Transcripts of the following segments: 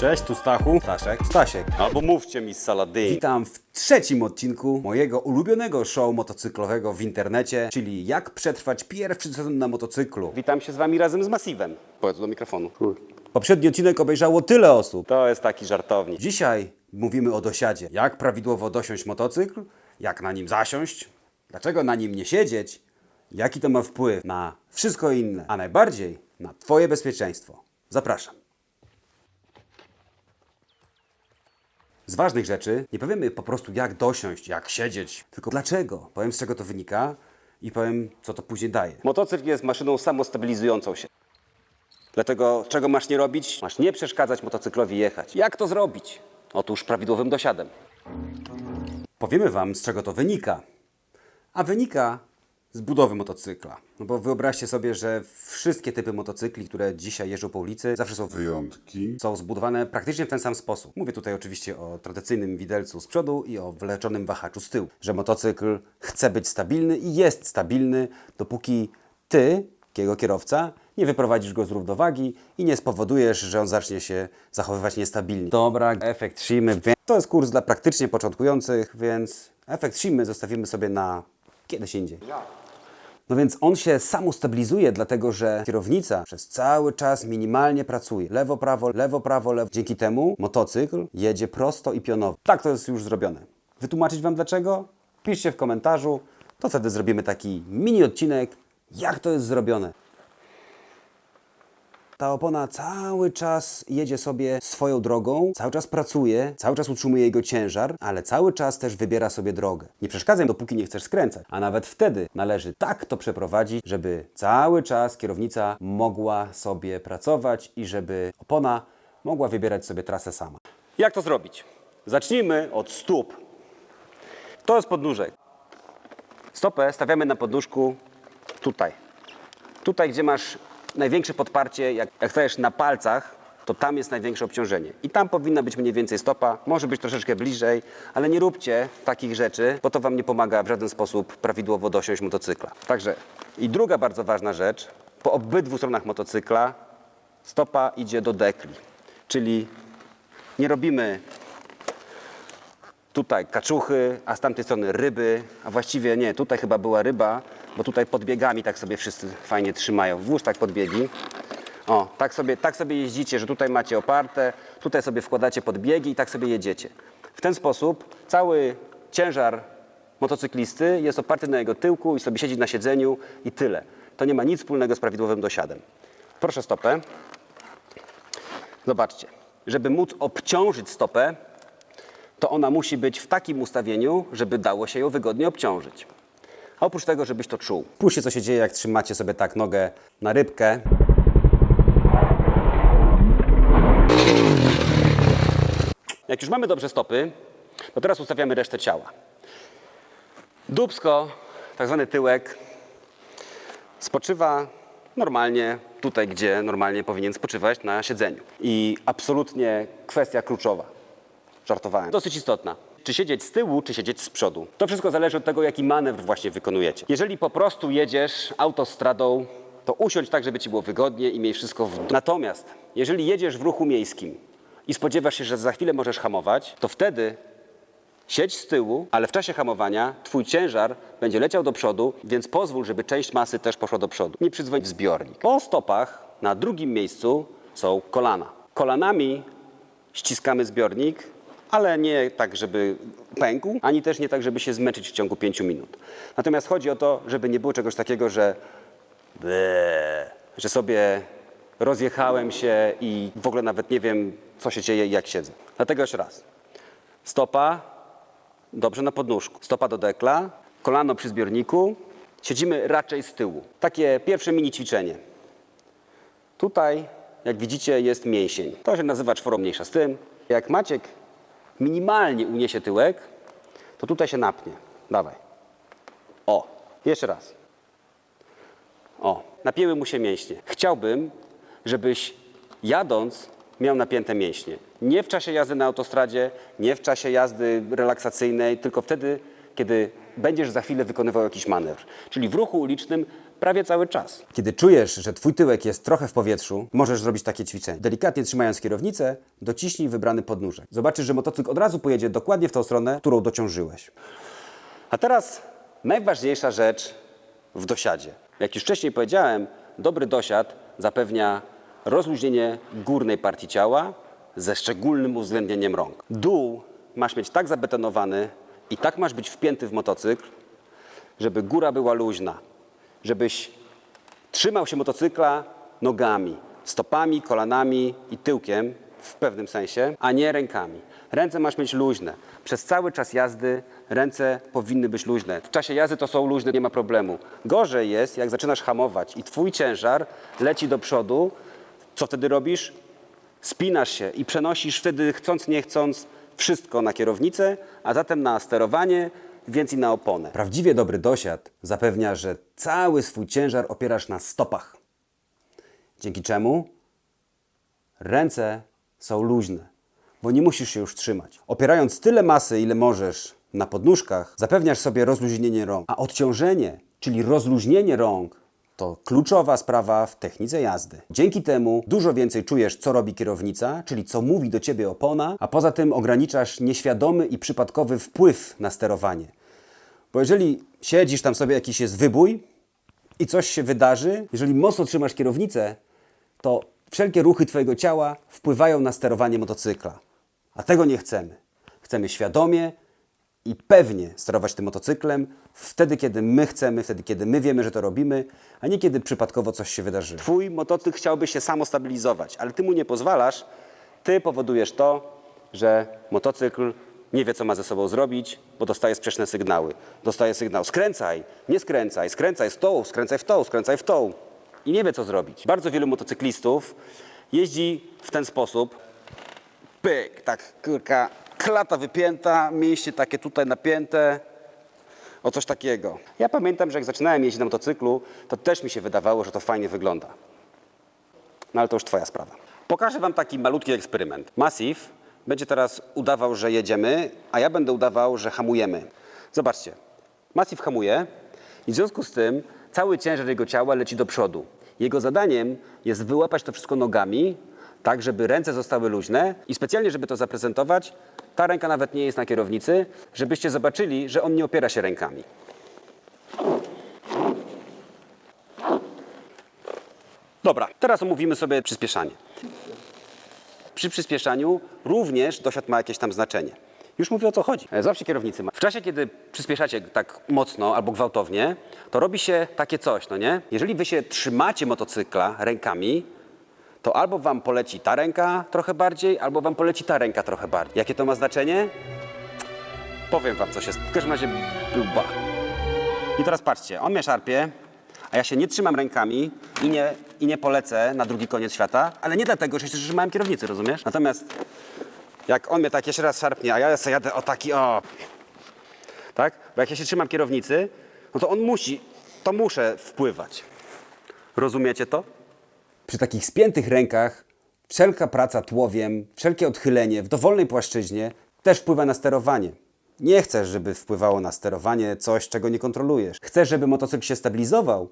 Cześć, tu Stachu. Staszek. Stasiek. Albo mówcie mi Saladin. Witam w trzecim odcinku mojego ulubionego show motocyklowego w internecie, czyli jak przetrwać pierwszy sezon na motocyklu. Witam się z wami razem z Massive'em. Powiedz do mikrofonu. Poprzedni odcinek obejrzało tyle osób. To jest taki żartownik. Dzisiaj mówimy o dosiadzie. Jak prawidłowo dosiąść motocykl, jak na nim zasiąść, dlaczego na nim nie siedzieć, jaki to ma wpływ na wszystko inne, a najbardziej na Twoje bezpieczeństwo. Zapraszam. Z ważnych rzeczy nie powiemy po prostu jak dosiąść, jak siedzieć, tylko dlaczego. Powiem z czego to wynika i powiem co to później daje. Motocykl jest maszyną samostabilizującą się. Dlatego czego masz nie robić? Masz nie przeszkadzać motocyklowi jechać. Jak to zrobić? Otóż prawidłowym dosiadem. Powiemy Wam, z czego to wynika. A wynika z budowy motocykla. No bo wyobraźcie sobie, że wszystkie typy motocykli, które dzisiaj jeżdżą po ulicy, zawsze są, Wyjątki. są zbudowane praktycznie w ten sam sposób. Mówię tutaj oczywiście o tradycyjnym widelcu z przodu i o wleczonym wahaczu z tyłu. Że motocykl chce być stabilny i jest stabilny, dopóki Ty, jego kierowca, nie wyprowadzisz go z równowagi i nie spowodujesz, że on zacznie się zachowywać niestabilnie. Dobra, efekt Shimy. To jest kurs dla praktycznie początkujących, więc efekt Shimy zostawimy sobie na kiedyś indziej. No więc on się samostabilizuje, dlatego że kierownica przez cały czas minimalnie pracuje. Lewo, prawo, lewo, prawo, lewo. Dzięki temu motocykl jedzie prosto i pionowo. Tak to jest już zrobione. Wytłumaczyć Wam dlaczego? Piszcie w komentarzu, to wtedy zrobimy taki mini odcinek, jak to jest zrobione. Ta opona cały czas jedzie sobie swoją drogą, cały czas pracuje, cały czas utrzymuje jego ciężar, ale cały czas też wybiera sobie drogę. Nie przeszkadzaj, dopóki nie chcesz skręcać, a nawet wtedy należy tak to przeprowadzić, żeby cały czas kierownica mogła sobie pracować i żeby opona mogła wybierać sobie trasę sama. Jak to zrobić? Zacznijmy od stóp. To jest podnóżek. Stopę stawiamy na podnóżku tutaj. Tutaj, gdzie masz największe podparcie, jak, jak stajesz na palcach, to tam jest największe obciążenie. I tam powinna być mniej więcej stopa, może być troszeczkę bliżej, ale nie róbcie takich rzeczy, bo to Wam nie pomaga w żaden sposób prawidłowo dosiąść motocykla. Także i druga bardzo ważna rzecz, po obydwu stronach motocykla stopa idzie do dekli, czyli nie robimy tutaj kaczuchy, a z tamtej strony ryby, a właściwie nie, tutaj chyba była ryba, bo tutaj podbiegami tak sobie wszyscy fajnie trzymają. Włóż tak podbiegi. O, tak sobie, tak sobie jeździcie, że tutaj macie oparte, tutaj sobie wkładacie podbiegi i tak sobie jedziecie. W ten sposób cały ciężar motocyklisty jest oparty na jego tyłku i sobie siedzi na siedzeniu i tyle. To nie ma nic wspólnego z prawidłowym dosiadem. Proszę stopę. Zobaczcie, żeby móc obciążyć stopę, to ona musi być w takim ustawieniu, żeby dało się ją wygodnie obciążyć. A oprócz tego, żebyś to czuł. Spójrzcie, co się dzieje, jak trzymacie sobie tak nogę na rybkę. Jak już mamy dobrze stopy, to teraz ustawiamy resztę ciała. Dubsko, tak zwany tyłek, spoczywa normalnie tutaj, gdzie normalnie powinien spoczywać na siedzeniu. I absolutnie kwestia kluczowa. Żartowałem. Dosyć istotna. Czy siedzieć z tyłu, czy siedzieć z przodu. To wszystko zależy od tego, jaki manewr właśnie wykonujecie. Jeżeli po prostu jedziesz autostradą, to usiądź tak, żeby ci było wygodnie i miej wszystko w... Natomiast jeżeli jedziesz w ruchu miejskim i spodziewasz się, że za chwilę możesz hamować, to wtedy Siedź z tyłu, ale w czasie hamowania twój ciężar będzie leciał do przodu, więc pozwól, żeby część masy też poszła do przodu. Nie przydzwoń w zbiornik. Po stopach na drugim miejscu są kolana. Kolanami ściskamy zbiornik, ale nie tak, żeby pękł, ani też nie tak, żeby się zmęczyć w ciągu 5 minut. Natomiast chodzi o to, żeby nie było czegoś takiego, że Ble, że sobie rozjechałem się i w ogóle nawet nie wiem, co się dzieje i jak siedzę. Dlatego jeszcze raz. Stopa dobrze na podnóżku. Stopa do dekla, kolano przy zbiorniku. Siedzimy raczej z tyłu. Takie pierwsze mini ćwiczenie. Tutaj, jak widzicie, jest mięsień. To się nazywa czworo mniejsza z tym. Jak Maciek minimalnie uniesie tyłek, to tutaj się napnie. Dawaj. O, jeszcze raz. O, napięły mu się mięśnie. Chciałbym, żebyś jadąc miał napięte mięśnie. Nie w czasie jazdy na autostradzie, nie w czasie jazdy relaksacyjnej, tylko wtedy, kiedy będziesz za chwilę wykonywał jakiś manewr. Czyli w ruchu ulicznym prawie cały czas. Kiedy czujesz, że twój tyłek jest trochę w powietrzu, możesz zrobić takie ćwiczenie. Delikatnie trzymając kierownicę, dociśnij wybrany podnóżek. Zobaczysz, że motocykl od razu pojedzie dokładnie w tą stronę, którą dociążyłeś. A teraz najważniejsza rzecz w dosiadzie. Jak już wcześniej powiedziałem, dobry dosiad zapewnia rozluźnienie górnej partii ciała ze szczególnym uwzględnieniem rąk. Dół masz mieć tak zabetonowany i tak masz być wpięty w motocykl, żeby góra była luźna, żebyś trzymał się motocykla nogami, stopami, kolanami i tyłkiem w pewnym sensie, a nie rękami. Ręce masz mieć luźne. Przez cały czas jazdy ręce powinny być luźne. W czasie jazdy to są luźne, nie ma problemu. Gorzej jest, jak zaczynasz hamować i twój ciężar leci do przodu, co wtedy robisz? Spinasz się i przenosisz wtedy, chcąc nie chcąc, wszystko na kierownicę, a zatem na sterowanie, więc i na oponę. Prawdziwie dobry dosiad zapewnia, że cały swój ciężar opierasz na stopach. Dzięki czemu ręce są luźne, bo nie musisz się już trzymać. Opierając tyle masy, ile możesz na podnóżkach, zapewniasz sobie rozluźnienie rąk. A odciążenie, czyli rozluźnienie rąk, to kluczowa sprawa w technice jazdy. Dzięki temu dużo więcej czujesz, co robi kierownica, czyli co mówi do ciebie opona, a poza tym ograniczasz nieświadomy i przypadkowy wpływ na sterowanie. Bo jeżeli siedzisz tam sobie, jakiś jest wybój i coś się wydarzy, jeżeli mocno trzymasz kierownicę, to wszelkie ruchy Twojego ciała wpływają na sterowanie motocykla. A tego nie chcemy. Chcemy świadomie i pewnie sterować tym motocyklem wtedy, kiedy my chcemy, wtedy, kiedy my wiemy, że to robimy, a nie kiedy przypadkowo coś się wydarzy. Twój motocykl chciałby się samo stabilizować, ale ty mu nie pozwalasz. Ty powodujesz to, że motocykl nie wie, co ma ze sobą zrobić, bo dostaje sprzeczne sygnały. Dostaje sygnał skręcaj, nie skręcaj, skręcaj z tą, skręcaj w tą, skręcaj w tą. I nie wie, co zrobić. Bardzo wielu motocyklistów jeździ w ten sposób. Pyk, tak, kurka, klata wypięta, mięśnie takie tutaj napięte. O coś takiego. Ja pamiętam, że jak zaczynałem jeździć na motocyklu, to też mi się wydawało, że to fajnie wygląda. No ale to już twoja sprawa. Pokażę wam taki malutki eksperyment. Massive będzie teraz udawał, że jedziemy, a ja będę udawał, że hamujemy. Zobaczcie. Massive hamuje i w związku z tym cały ciężar jego ciała leci do przodu. Jego zadaniem jest wyłapać to wszystko nogami, tak żeby ręce zostały luźne i specjalnie, żeby to zaprezentować, ta ręka nawet nie jest na kierownicy, żebyście zobaczyli, że on nie opiera się rękami. Dobra, teraz omówimy sobie przyspieszanie. Przy przyspieszaniu również dosiad ma jakieś tam znaczenie. Już mówię o co chodzi. E, Zobaczcie kierownicy. W czasie, kiedy przyspieszacie tak mocno albo gwałtownie, to robi się takie coś, no nie? Jeżeli wy się trzymacie motocykla rękami, to albo wam poleci ta ręka trochę bardziej, albo wam poleci ta ręka trochę bardziej. Jakie to ma znaczenie? Powiem wam, co się... W każdym razie był bach. I teraz patrzcie, on mnie szarpie, a ja się nie trzymam rękami i nie, i nie polecę na drugi koniec świata, ale nie dlatego, że się trzymałem kierownicy, rozumiesz? Natomiast jak on mnie tak jeszcze raz szarpnie, a ja sobie jadę o taki, o... Tak? Bo jak ja się trzymam kierownicy, no to on musi, to muszę wpływać. Rozumiecie to? Przy takich spiętych rękach wszelka praca tłowiem, wszelkie odchylenie w dowolnej płaszczyźnie też wpływa na sterowanie. Nie chcesz, żeby wpływało na sterowanie coś, czego nie kontrolujesz. Chcesz, żeby motocykl się stabilizował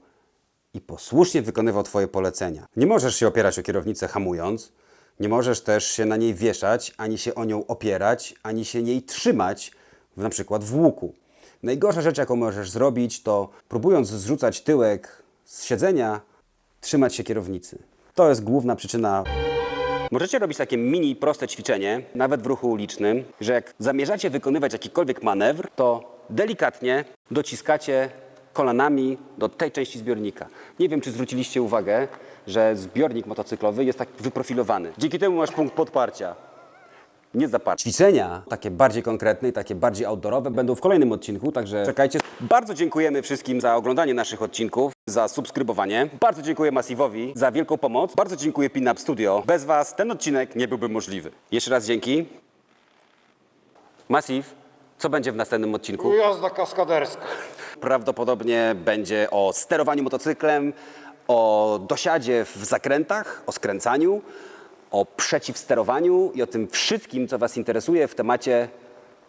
i posłusznie wykonywał Twoje polecenia. Nie możesz się opierać o kierownicę hamując, nie możesz też się na niej wieszać, ani się o nią opierać, ani się jej trzymać, na przykład w łuku. Najgorsza rzecz, jaką możesz zrobić, to próbując zrzucać tyłek z siedzenia, trzymać się kierownicy. To jest główna przyczyna Możecie robić takie mini, proste ćwiczenie, nawet w ruchu ulicznym, że jak zamierzacie wykonywać jakikolwiek manewr, to delikatnie dociskacie kolanami do tej części zbiornika. Nie wiem, czy zwróciliście uwagę, że zbiornik motocyklowy jest tak wyprofilowany. Dzięki temu masz punkt podparcia. Nie ćwiczenia, takie bardziej konkretne i takie bardziej outdoorowe, będą w kolejnym odcinku, także czekajcie. Bardzo dziękujemy wszystkim za oglądanie naszych odcinków, za subskrybowanie. Bardzo dziękuję Massive'owi za wielką pomoc. Bardzo dziękuję Pinup Studio. Bez Was ten odcinek nie byłby możliwy. Jeszcze raz dzięki. Massive, co będzie w następnym odcinku? Jazda kaskaderska. Prawdopodobnie będzie o sterowaniu motocyklem, o dosiadzie w zakrętach, o skręcaniu, o przeciwsterowaniu i o tym wszystkim, co Was interesuje w temacie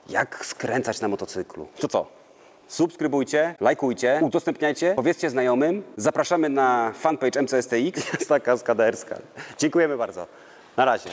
jak skręcać na motocyklu. To co? Subskrybujcie, lajkujcie, udostępniajcie, powiedzcie znajomym. Zapraszamy na fanpage MCSTX. Jest taka skaderska. Dziękujemy bardzo. Na razie.